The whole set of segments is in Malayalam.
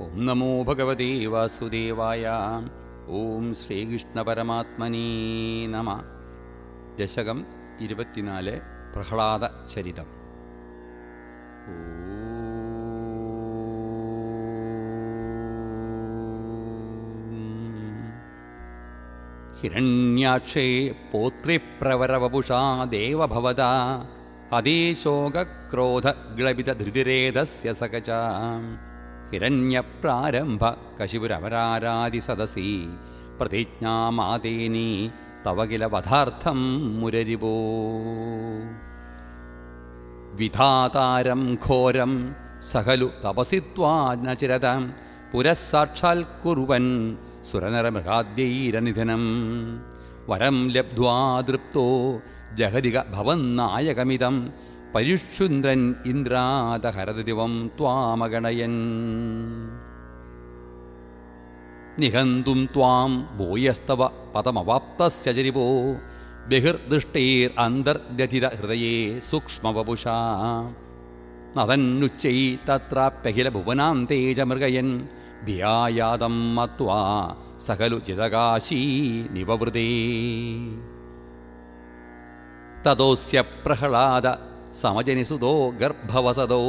ഓം നമോ ഭഗവതേ വാസുദേവായ. ഓം ശ്രീകൃഷ്ണപരമാത്മനീ നമ. ദശകം ഇരുപത്തിനാല് പ്രഹ്ലാദ ചരിതം. ഹിരണ്യാക്ഷേ പോത്രിപ്രവരവപുഷാ ദേവഭവത. അതേശോകക്രോധഗ്ലപിതധൃതിരേതസ്യ സകച ഹിരണ്യപ്രാരംഭ കശിപുരമരാരാതി സദസി പ്രതിജ്ഞാമാതേനി തവ കില വധാർത്ഥം മുരരിവോ. വിധാതാരം ഘോരം സഹലു തപസിത്വാജ്ഞചിരതാം പുരഃസാക്ഷാൽ കുറുവൻ സുരനരമൃഗാദ്യൈരനിധനം. വരം ലബ്ധ്വാ തൃപ്തോ ജഹരിക ഭവന്നായകമിതം. പരിക്ഷുന്ദ്രൻ ഇന്ദ്രാദഹരദിവം ത്വാമഗണയൻ. നിഹന്തും ത്വാം ഭൂയസ്തവ പദമവാപ്തസ്യ ചരിവോ ബഹിർദൃഷ്ടൈർ അന്തർദ്യഥിത ഹൃദയേ സൂക്ഷ്മവപുഷാ. നതന്നുച്ചൈ തത്രാപ്യഖില ഭുവനാന്തേ ച മൃഗയൻ ധിയായാതം മത്വാ സകലു ചിതകാശീ നിവവൃതേ. തദോസ്യ പ്രഹ്ലാദ സമജനിസുതോ ഗർഭവസതോ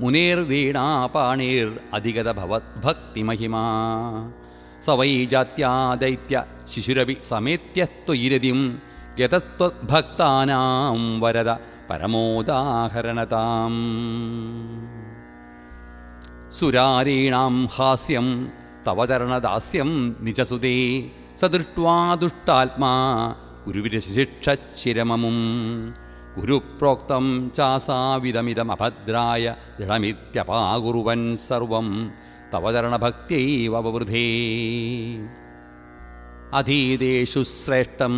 മുനേർവീണാപാണീർ അധിഗത ഭവദ്ഭക്തിമഹിമാ സ വൈ ജാത്യാ ദൈത്യ ശിശുരവി സമേത്യസ്ത്വയിരതിം ഗതത്വഭക്താനാം വരദ പരമോദാഹരണതാം. സുരാരീണാം ഹാസ്യം തവ ചരണദാസ്യം നിജസുതേ സദൃഷ്ട്വാ ദുഷ്ടാത്മാ കുരുവിരശിക്ഷിരമമും ഗുരുപ്രോക്തം ചാസാവിധമിതമഭദ്രായ ദൃഢമിത്യപാകുറുവൻ സർവം തവചരണഭക്തൈവൃധേ അധീതേഷു ശ്രേഷ്ഠം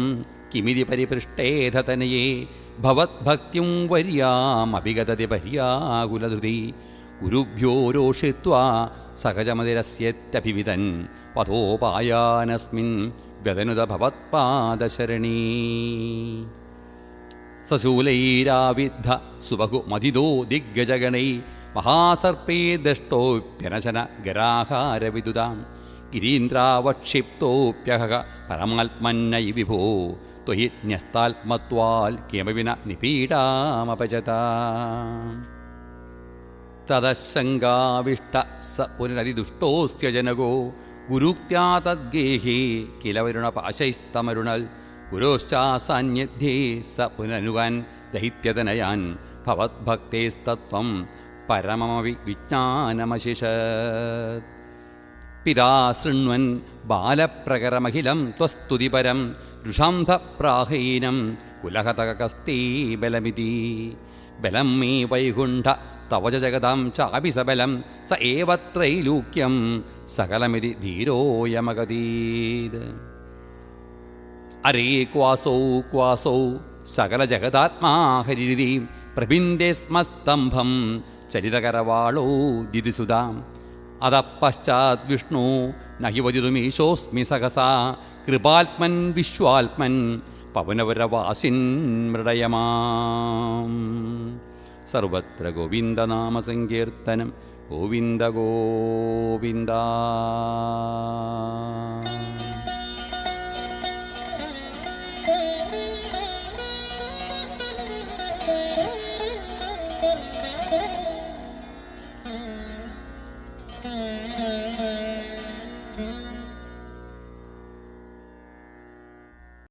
കിമിതി പരിപൃഷ്ടേധതനയേ ഭവത്ഭക്തിം വര്യാമഭിഗതതി പര്യാകുലധൃതി. ഗുരുഭ്യോ രോഷിത്വാ സഹജമതിരസ്യത്യഭിവിതൻ പഥോപായാനസ്മിൻ വ്യതനുത ഭവത്പാദശരണീ. സശൂലൈരാവിദ്ധ സുബഹു മതിദോ ദിഗ്ഗജഗണൈ മഹാസർപ്പേ ദഷ്ടോപ്യനശന ഗരാഹാരവിദുതാം. ഗിരീന്ദ്രാവക്ഷിപ്തോപ്യഹ പരമാത്മന്നൈ വിഭോ. ത്വയി ന്യസ്താത്മത്വാൽ കിമവിന നിപീഡാമപചത തദശങ്കാവിഷ്ട സ പുനരതിദുഷ്ടോസ്യ ജനകോ. ഗുരുക്ത്യാ തദ്ഗേഹേ കിലവരുണ വരുണപാശൈസ്തമരുണൽ ഗുരോശ്ചാസാന്യധ്യേ സ പുനനുവാൻ ദൈത്യതനയാൻ ഭവത്ഭക്തേസ്തത്വം പരമമവി വിജ്ഞാനമശിഷ പിതാ ശൃണ്വൻ ബാലപ്രകരമഖിലം ത്വസ്തുതിപരം രുഷാന്ധപ്രാഹീനം കുലഹതകസ്തേ ബലമിതി. ബലം മേ വൈകുണ്ഠ തവ ച ജഗതാം ചാപി സബലം സ ഏവ ത്രൈലൂക്യം സകലമിതി ധീരോയമഗതീത്. അരേ ക്വാസോ ക്വാസോ സകല ഹരിരിതി പ്രഭിന്ദേ സ്മസ്തംഭം ചരിതകരവാളോ ദിദിസുതാം. അത പശ്ചാത് വിഷ്ണു നഹി വദിതുമീശോസ്മി സഹസാ കൃപാത്മൻ വിശ്വാത്മൻ പവനവരവാസിൻ മൃടയമാം. സർവത്ര ഗോവിന്ദനാമസങ്കീർത്തനം ഗോവിന്ദ ഗോവിന്ദ.